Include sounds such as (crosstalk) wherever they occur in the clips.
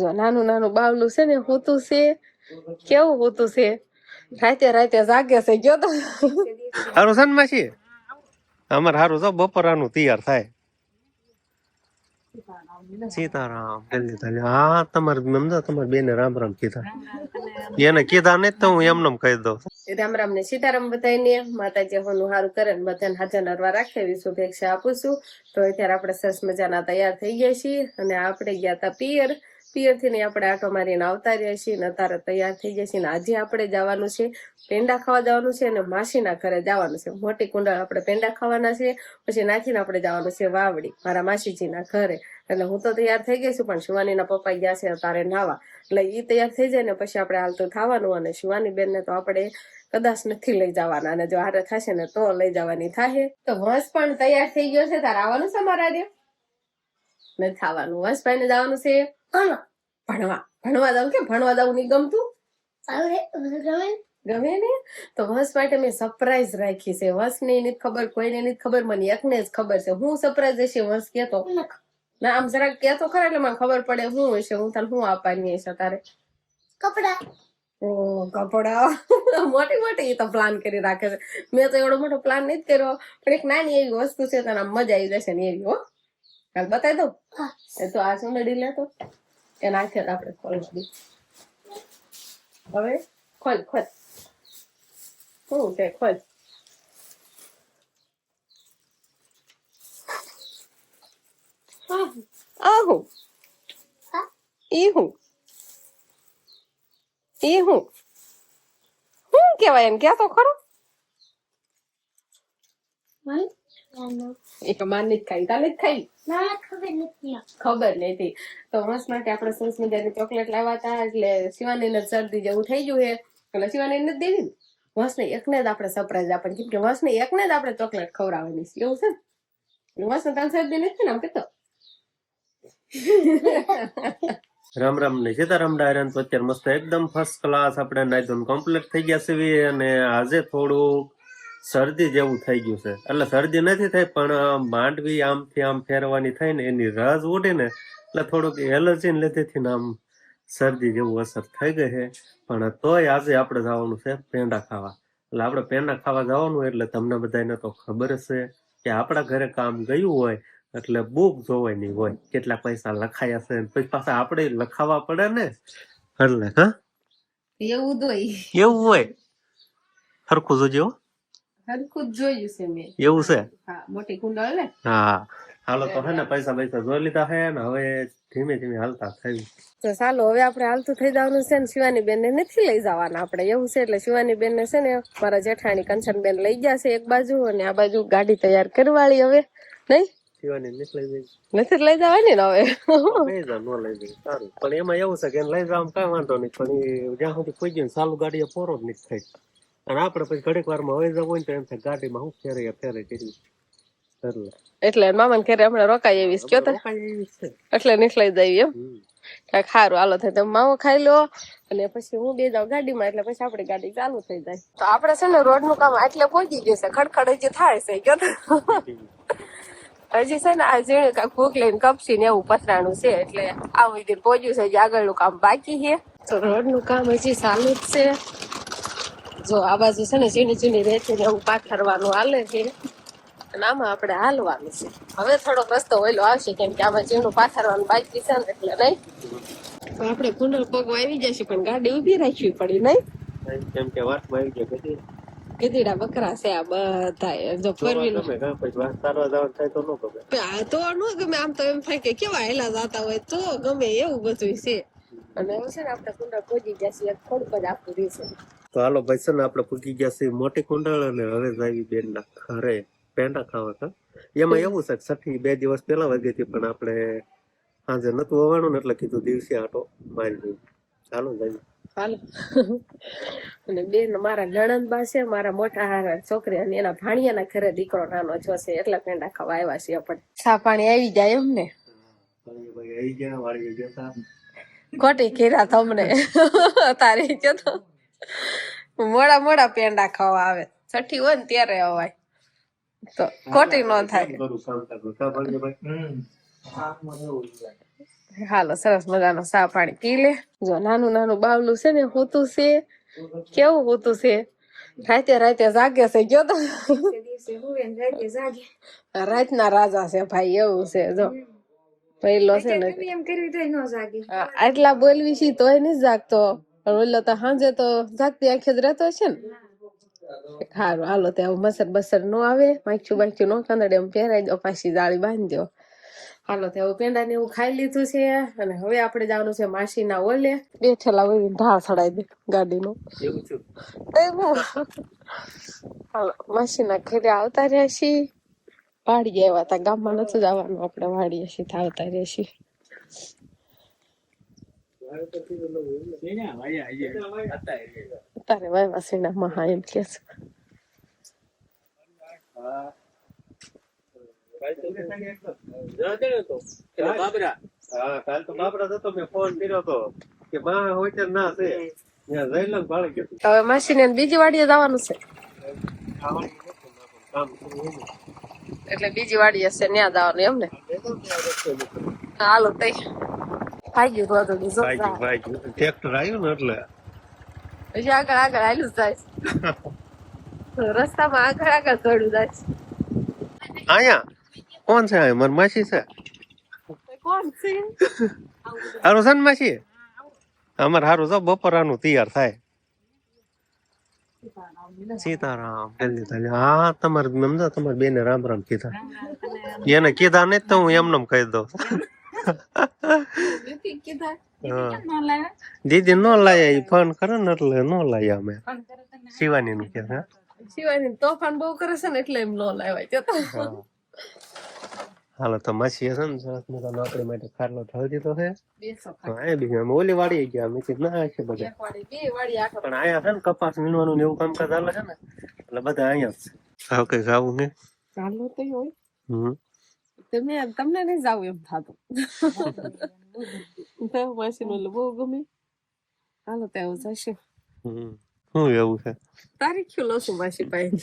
જો નાનું નાનું બાવલું છે ને હોતું છે. કેવું હોતું છે? રાતે રાતે જાગે છે ગયો તો. હારું છે ને માસી? અમારે હારું તો બપોરાનું તૈયાર થાય. સીતારામ. જલ્દી જલ્દી હા તમારે બેને રામ રામ કીધા. એને કીધા નહીં તો હું એમને એમ કહી દઉં. રામ રામ ને સીતારામ બધાને માતાજી હોનું હારું કરે ને બધાને હાજર નરવા રાખે શુભેચ્છા આપું છું. તો અત્યારે આપણે સરસ મજાના તૈયાર થઈ ગયા છીએ અને આપણે ગયા તા પિયર. પિયર ને આપણે આટો મારીને આવતા રહ્યા છીએ ને અત્યારે તૈયાર થઈ ગયા છીએ ને આજે આપણે જવાનું છે, પેંડા ખાવા જવાનું છે અને માસીના ઘરે જવાનું છે. મોટી કુંડળ આપણે પેંડા ખાવાના છે, પછી નાખીને આપણે જવાનું છે વાવડી, મારા માસીજીના ઘરે. એટલે હું તો તૈયાર થઈ ગઈ છું, પણ શિવાનીના પપ્પા ગયા છે તારે નાવા. એટલે એ તૈયાર થઈ જાય ને પછી આપણે હાલતું થવાનું અને શિવાની બેનને તો આપણે કદાચ નથી લઈ જવાના. અને જો હારે થશે ને તો લઈ જવાની થાય તો વંશ પણ તૈયાર થઈ ગયો છે, તારે આવવાનું છે મારા રે નથી આવવાનું. વંશભાઈ ને જવાનું છે? ભણવા. ભણવા દઉં કે ભણવા દઉં નહીં ગમતું? ગમે ને. તો વસ માટે મેં સરપ્રાઈઝ રાખી છે. વસ ને એની ખબર કોઈને એની ખબર મને એકને જ ખબર છે. હું સરપ્રાઈઝ હશે? વસ કેતો. ના. આમ જરાક કેતો ખરા એટલે મને ખબર પડે હું હશે. હું તને હું આપવાની હશે તારે? કપડા. ઓ કપડા. (laughs) મોટી મોટી તો પ્લાન કરી રાખે છે. મેં તો એવડો મોટો પ્લાન નથી કર્યો. પણ એક નાની એવી વસ્તુ છે તને મજા આવી જશે ને એવી હો. કાલ બતાવી દઉં? તો આ સુંદડી લેતો એ નાખે આપણે ખોલ દી હવે ખોલ ખોલ શું છે ખોલ આ હું હા? ઈ હું ઈ હું શું કેવાય એમ ક્યાં તો ખરો મને માન નથી ખાઈ તાલે જ ખાઈ? ખબર નથી ખબર નથી. તો મસ્ત માટે આપણે સરસ મજાની ચોકલેટ લાવ્યા હતા એટલે શિવાની ને શરદી જેવું થઈ ગયું હે એટલે શિવાની નથી દેવી ને? વંશને એકને જ આપણે સરપ્રાઈઝ આપણને કેમ કે વંશને એકને જ આપણે ચોકલેટ ખવડાવવાની છે. એવું છે ને? વંશને તાન શરદી નથી ને આમ કેતો? રામ રામ ને સીતારામ ડાયરન તો અત્યારે મસ્ત એકદમ ફર્સ્ટ ક્લાસ આપણે નાઈ ધોઈને કમ્પ્લીટ થઈ ગયા છે અને આજે થોડુંક શરદી જેવું થઈ ગયું છે. એટલે શરદી નથી થઈ પણ માંડવી આમથી આમ ફેરવાની થઈ ને એની રસ ઉડે ને એટલે થોડુંક એલર્જી ને લીધેથી ને આમ શરદી જેવું અસર થઈ ગઈ છે. પણ તોય આજે આપણે જવાનું છે પેંડા ખાવા. એટલે આપણે પેંડા ખાવા જવાનું એટલે તમને બધાને તો ખબર છે કે આપણા ઘરે કામ ગયું હોય એટલે બુક જોવાની હોય કેટલા પૈસા લખાયા છે પછી પાછા આપણે લખાવા પડે ને. એટલે હા? એવું હોય. એવું હોય. સરખું જોજો. હરખું જ જોયું છે મેં. એવું છે? હા મોટી કુંડળ ને? હા. હાલો તો હે ને પૈસા પૈસા જોઈ લીધા હે ને હવે ધીમે ધીમે હાલતા થઈ તો ચાલો હવે આપણે હાલતું થઈ જવાનું છે ને શિવાની બેન ને નથી લઈ જવાના આપણે. એવું છે એટલે શિવાની બેન ને છે ને મારા જેઠાણી કંચન બેન લઈ ગયા છે એક બાજુ અને આ બાજુ ગાડી તૈયાર કરવાળી હવે. નહીં? શિવાની નીકળી ગઈ નથી લઈ જવાની ને હવે? ન લઈ જાય સારું. પણ એમાં એવું છે કે લઈ જવા કઈ વાંધો નહીં પણ જ્યાં સુધી કોઈ ગયું ચાલુ ગાડી પોરો જ નહીં થાય અને આપણે પછી ઘડીક વારમાં હવે જવું હોય ને તો એમ થાય ગાડીમાં હું ફેરે ફેરે કરી એટલે. મામા ઘરે હમણાં રોકાઈ એવી કયો એટલે નીકળી જાય એમ. કાંઈક સારું હાલો થાય તમે માવો ખાઈ લો અને પછી હું બે જાઉં ગાડીમાં એટલે પછી આપણી ગાડી ચાલુ થઈ જાય. તો આપણે છે ને રોડનું કામ એટલે પહોંચી ગયું છે ખડખડ હજી થાય છે કયો તો? હજી છે ને આ ઝીણું કાંઈક ભૂખ લઈને કપસી ને એવું પથરાણું છે એટલે આ સુધી પહોંચ્યું છે હજી આગળનું કામ બાકી છે. તો રોડનું કામ હજી ચાલુ જ છે. જો આ બાજુ છે ને ઝીણી ઝીણી રેતી ને એવું પાથરવાનું હાલે છે અને આમાં આપણે હાલવાનું છે. હવે થોડોક રસ્તો ઓયલો આવશે કેમ કે આમાં ઝીણું પાથરવાનું બાકી છે ને એટલે નહીં. તો આપણે કુંડલ પગ આવી જશે પણ ગાડી ઊભી રાખવી પડી નહીં? કેમ કે વાતમાં આવી ગયો બધી ગધેડા બકરા છે આ બધા જો ફરવી નો પછી વાત સારવા જવાનું થાય તો નો ગમે. આ તો ન ગમે આમ તો એમ થાય કે કેવા હેલા જાતા હોય તો ગમે એવું બધું છે. અને એવું છે ને આપણે કુંડા પોજી જશે થોડુંક જ આપવું રહેશે. તો હાલો ભાઈ છે ને આપણે પૂકી ગયા છીએ મોટી કુંડળ અને હવે જાવી બેન ના ઘરે પેંડા ખાવા હતા. એમાં એવું છે કે છઠ્ઠી બે દિવસ પહેલા વાગી હતી પણ આપણે સાંજે નતું હોવાનું ને એટલે કીધું દિવસે આટો મારી દઉં. ચાલો જઈએ હાલો. અને બેન મારા નણંદ પાસે મારા મોટા હારા છોકરી અને એના ભાણિયાના ઘરે દીકરો નાનો જોશે એટલે પેંડા ખાવા આવ્યા છીએ આપણે. સા પાણી આવી જાય એમ ને ભાઈ આવી ગયા વાળી ગયા ખોટી કીરા તમને. તારે જતો મોડા મોડા પેંડા ખાવા આવે. છઠ્ઠી હોય ને ત્યારે અવાય. તો ખોટી ન થાય. હાલો સરસ મજાનો સા પાણી પી લે. જો નાનું નાનું બાવલું છે ને હોતું છે. કેવું હોતું છે? રાતે રાતે જાગે છે ગયો તો. રાતના રાજા છે ભાઈ એવું છે જો. પહેલો છે ને આટલા બોલવી છી તોય નહીં જાગતો. ઓલો તો સાંજે તો જાગતી આંખે જ રહેતો છે ને. સારું હાલો ત્યાં મસર બસર નો આવે માખ્યું બાખ્યું નો કાંદડે એમ પહેરાઈ દો પાછી જાળી બાંધ્યો હાલો હાલો આવું પેંડા ને એવું ખાઈ લીધું છે અને હવે આપણે જવાનું છે માસીના ઓલે. બે ઠેલા હોય ઢાળ ચડાઈ દે ગાડીનો. એવું હાલો માસીના ઘરે આવતા રહ્યા છીએ વાડીએ આવ્યા હતા ગામમાં નતું જવાનું આપણે વાડીએ છીએ આવતા રહ્યા છીએ તારે વાયવા સીણામાં હા એમ કે છે. હા કાલ તો બાબરા જતો મેં ફોન કર્યો તો કે માં હોય ત્યારે ના હવે બીજી વાડીએ જવાનું છે. એટલે બીજી વાડીએ છે ત્યાં જવાનું એમ ને? હાલો, તઈ. ભાઈ ગયું રોજ ભાઈ ગયું, ભાઈ ગયું. ટ્રેક્ટર આવ્યું ને એટલે પછી આગળ આગળ હાલ્યું જ જાય રસ્તામાં આગળ આગળ દોડ્યું જાય. આયા કોણ છે મારી માસી છે કોણ છે હારું છે ને માસી અમારે હારું છે બપોરાનું તૈયાર થાય સીતારામ જલ્દી હા તમારે સમજો તમારે બેને રામ રામ કીધા એને કીધા નહીં તો હું એમને કહી દઉં. (laughs) દીદી નો લાયા ઈ ફોન કરે ને એટલે નો લાયા અમે. શિવાની નું કે શિવાની તોફાન બહુ કરે છે ને એટલે એમ નો લાવાય. જતો હાલો તો માસી છે ને સરસ મજાનો આપણી માટે ખાટલો ઠાવી દીધો છે. બેસો હા બીજું અમે ઓલી વાડી ગયા. અમે કીધું ના છે બધા. પણ અહીંયા છે ને કપાસ વીણવાનું ને એવું કામકાજ હાલે છે ને એટલે બધા અહીંયા જ છે. કઈ જાવું ને ચાલો તો હોય. હમ. તમે તમને નહીં જાવ એમ થાતું. (laughs) તો માસી નું બહુ ગમે. હાલો તો એવું જશે. શું એવું છે? તારીખ લો છું માસી પાસે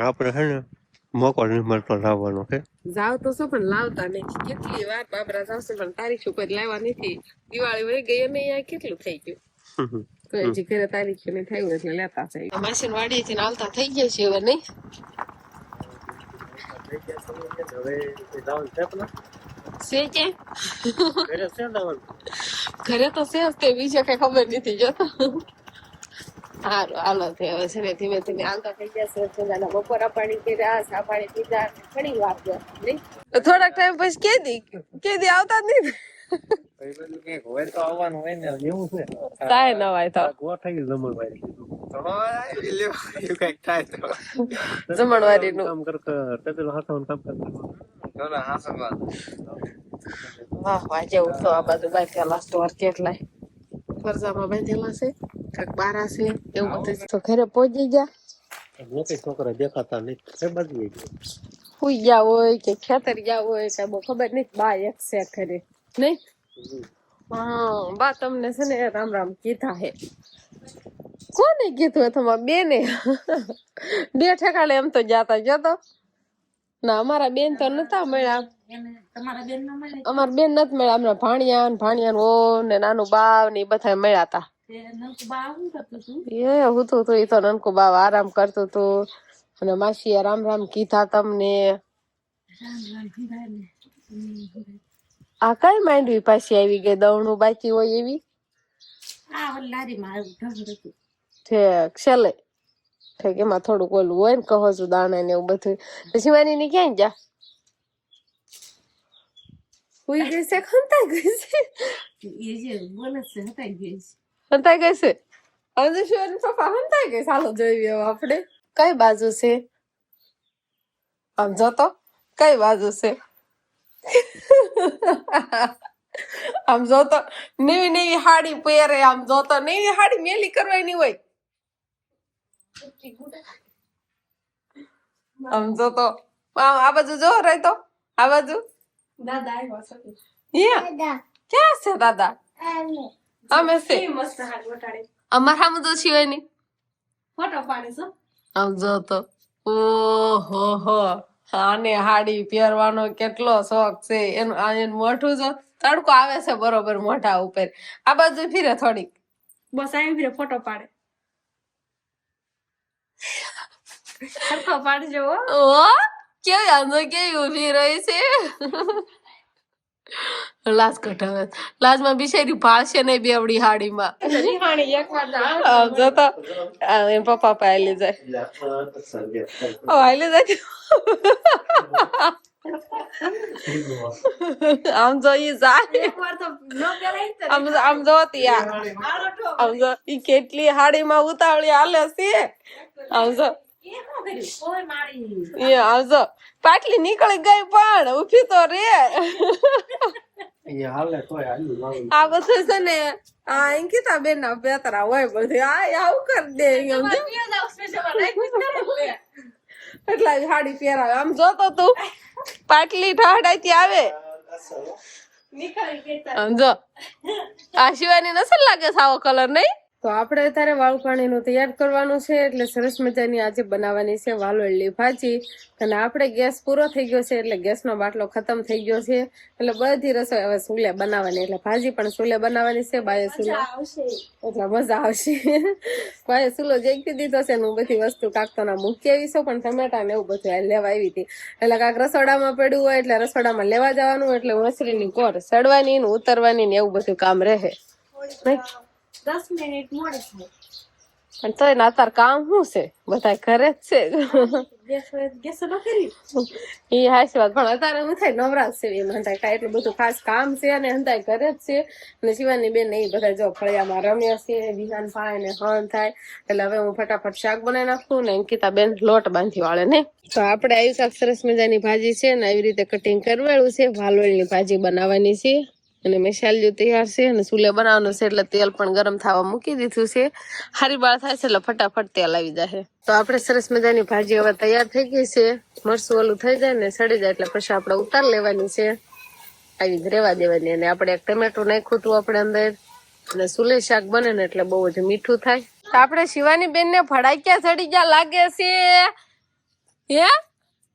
આપણે છે ને મોકો નહીં મળતો લાવવાનો છે જાવ તો શું પણ લાવતા નથી. કેટલી વાર બાબરા જાવશે પણ તારીખ ઉપર લાવવા નથી. દિવાળી વહી ગઈ અમે અહીંયા કેટલું થઈ ગયું? તો હજી ઘરે તારીખ ને થયું એટલે લેતા છે માસી વાડી થી આવતા થઈ ગયા છે હવે નહીં હવે જવાનું છે પેલા છે કે ઘરે તો છે તે બીજે કઈ ખબર નથી જોતો હાલો હાલો તે હવે છે ને ધીમે ધીમે આવતા થઈ ગયા છે. બપોરા પાણી કર્યા ચા પાણી પીધા ઘણી વાર નહીં? થોડાક ટાઈમ પછી કે દી આવતા જ નહીં. હોય તો આવવાનું હોય ને એવું છે. કાંઈ નવાય તો. ગોઠવી જમણવારી કંઈક થાય તો જમણવારીનું કામ કર કર પેલું કામ વાહ આ બાજુ બાંધેલા સ્ટોર કેટલાય ફરજામાં બાંધેલા છે કાંઈક બારા છે એવું બધું તો ઘરે પહોંચી ગયા મોટી છોકરા દેખાતા નહીં એ ગયો હુઈ ગયા હોય કે ખેતર ગયા હોય કે બહુ ખબર નહીં બા એક છે ઘરે નહીં હા બા તમને છે ને રામ રામ કીધા હે કોને કીધું તમારા બેને? બે ઠેકાણે એમ તો જાતા જતો ના, અમારા બેન તો નતા મળ્યા. અમારા બેન નથી મળ્યા. અમને ભાણિયા ને ભાણિયા ઓ ને નાનું બાવ ને બધા મળ્યા હતા એ હું તો એ તો નનકુ બાવ આરામ કરતો હતો અને માસીએ રામ રામ કીધા તમને. આ કઈ માંડવી પાછી આવી ગઈ? દવણું બાકી હોય એવી? ઠેક છેલ્લે. ઠેક એમાં થોડુંક ઓલું હોય ને કહો છું દાણા ને એવું બધું પછી વાની ની ક્યાં જા હુઈ ગઈ છે ખંતાઈ ગઈ છે? હંતાઈ ગઈ છે. હવે શિવાની પપ્પા હંતાઈ ગઈ? ચાલો જોઈએ હવે આપણે. કઈ બાજુ છે? આમ જોતો? કઈ બાજુ છે? આમ જોતો? નવી નવી હાડી પહેરે આમ જોતો. નવી હાડી મેલી કરવાની હોય. આમ તો. આ બાજુ જો રે તો. આ બાજુ. દાદા આવ્યો છે ક્યાં છે દાદા? આને અમે છે. અમાર સામે તો સિવાયની ફોટો પાડીશું સમજો જો તો. ઓહો હો. આને હાડી પહેરવાનો કેટલો શોખ છે. એનું આ એનું મોઢું જો તડકો આવે છે બરોબર મોઢા ઉપર. આ બાજુ ફીરે થોડીક. બસ આવી ફીરે ફોટો પાડે. સરખો પાડજો. ઓ કેવી આંધો કેવી ઊભી રહી છે લાજ કઢાવે લાજમાં બિચારી ભાળશે નહીં બેવડી હાડીમાં જતો એન પપ્પા પાસે હાલી જાય ઓ હાલી જાય આમ જો જાય આમ આમ જો ત્યાં આળો ઠો. આમ જો ઈ કેટલી હાડીમાં ઉતાવળી હાલે છે આમ જો એ શું કર્યું? ઓય મારી. એ આમ જો પાટલી નીકળી ગઈ પણ ઊભી તો રે. આ બધું છે ને આ અંકિતા બેન ના પેતરા હોય બધું. આ આવું કરી દે એટલા આવી હાડી પહેરાવે. આમ જોતો તું. પાટલી આવે. નીકળી ગઈ તાર. આમ જો. આ શિવાની નસલ લાગે છે આવો કલર નહીં? તો આપણે અત્યારે વાળું પાણીનું તૈયાર કરવાનું છે એટલે સરસ મજાની આજે બનાવવાની છે વાલોળની ભાજી. અને આપણે ગેસ પૂરો થઈ ગયો છે એટલે ગેસનો બાટલો ખતમ થઈ ગયો છે. એટલે બધી રસોઈ હવે સુલે બનાવવાની એટલે ભાજી પણ સુલે બનાવવાની છે બાય ચૂલે એટલે મજા આવશે. બાય સુલો જેકી દીધો છે હું બધી વસ્તુ કાંક તો ના મૂકી આવી છું પણ ટમેટા ને એવું બધું લેવા આવી હતી. એટલે કાંક રસોડામાં પડ્યું હોય એટલે રસોડામાં લેવા જવાનું એટલે મસરીની કોર સડવાની ને ઉતરવાની ને એવું બધું કામ રહે? દસ મિનિટ મોડે થાય. પણ તોય ના તાર કામ શું છે? બધા ઘરે જ છે. એ હાચી વાત પણ અત્યારે હું થાય નવરાશ છે એમ. હંતાય કાંઈ એટલું બધું ખાસ કામ છે અને હંતાય ઘરે જ છે. અને શિવાની બેન એ બધા જો ફળિયામાં રમ્યા છે વિહાન થાય ને હન થાય. એટલે હવે હું ફટાફટ શાક બનાવી નાખું ને અંકિતા બેન લોટ બાંધી વાળે ને. તો આપણે આવી શાક સરસ મજાની ભાજી છે ને આવી રીતે કટિંગ કરવાળું છે. વાલોળની ભાજી બનાવવાની છે. અને મસાલિયું તૈયાર છે અને ચૂલે બનાવવાનું છે એટલે તેલ પણ ગરમ થવા મૂકી દીધું છે. હારી બાળ થાય છે એટલે ફટાફટ તેલ આવી જાય તો આપણે સરસ મજાની ભાજી હવે તૈયાર થઈ ગઈ છે. મરસું ઓલું થઈ જાય ને સડી જાય એટલે પછી આપણે ઉતાર લેવાની છે. આવી જ રેવા દેવાની અને આપણે એક ટમેટું નાખ્યું હતું આપણે અંદર. અને સુલે શાક બને ને એટલે બહુ જ મીઠું થાય. તો આપણે શિવાની બેન ને ફડાક્યા સડી ગયા લાગે છે. હે?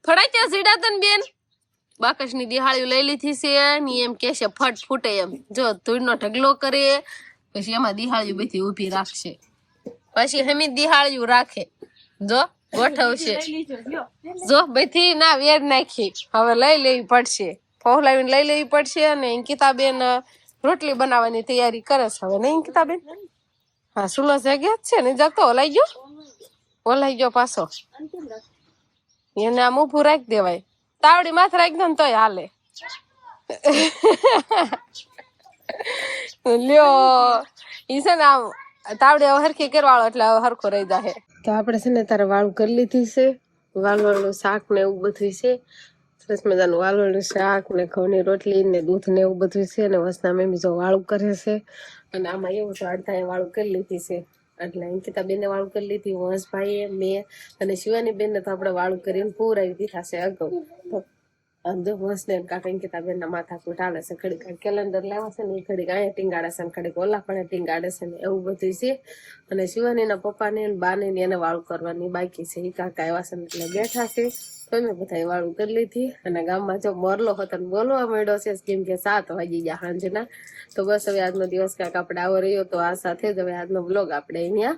ફડાક્યા સીડા તન બેન? બાકસની દિહાળી લઈ લીધી છે ને એમ કે છે, ફટ ફૂટે એમ. જો, ધૂળનો ઢગલો કરે, પછી એમાં દિહાળીઓ બધી ઊભી રાખશે. પછી હમી દિહાળીઓ રાખે. જો, ગોઠવશે. જો, બધી ના વેર નાખી. હવે લઈ લેવી પડશે. ફોહલાવીને લઈ લેવી પડશે અને અંકિતાબેન રોટલી બનાવવાની તૈયારી કરે છે હવે, નહીં અંકિતાબેન? હા, સુલો જગ્યા છે ને? જતો, ઓલાઈ ગયો? ઓલાઈ ગયો પાછો. એને આમ ઊભું રાખી દેવાય. તાવડી માથે રાખી દો ને તોય હાલે. લ્યો, ઈ છે ને આમ તાવડી હવે હરખી કરવાળો એટલે હવે હરખો રહી જાહે. તો આપણે છે ને તારે વાળું કરી લીધી છે. વાલોળનું શાક ને એવું બધું છે. સરસ મજાનું વાલોળનું શાક ને ઘઉંની રોટલી ને દૂધ ને એવું બધું છે. અને વસના મેમી જો વાળું કરે છે. અને આમાં એવું છે, અડધાએ વાળું કરી લીધી છે. એટલે અંકિતા બેને વાળું કરી લીધી. વંશભાઈએ, મેં અને શિવાની બેનને તો આપણે વાળું કરીને પૂરાવી દીધા છે અગાઉ. જો વંશને કાંઈક અંકિતા બેનના માથા કૂટ હાલે છે ઘડીક કેલેન્ડર લાવે છે ને એ ઘડીક અહીંયા ટીંગાડે છે ને ઘડીક ઓલા પણ ટીંગાડે છે ને એવું બધું છે અને શિવાનીના પપ્પાને ને બાને એને વાળું કરવાની બાકી છે એ કાકા આવ્યા એટલે બેઠા છે તો મેં બધા વાળું કરી લીધી અને ગામમાં જો મોરલો હતો ને બોલવા માંડ્યો છે કેમ કે સાત વાગી ગયા સાંજના તો બસ હવે આજનો દિવસ કાંઈક આપણે આવો રહ્યો તો આ સાથે જ હવે આજનો બ્લોગ આપણે અહીંયા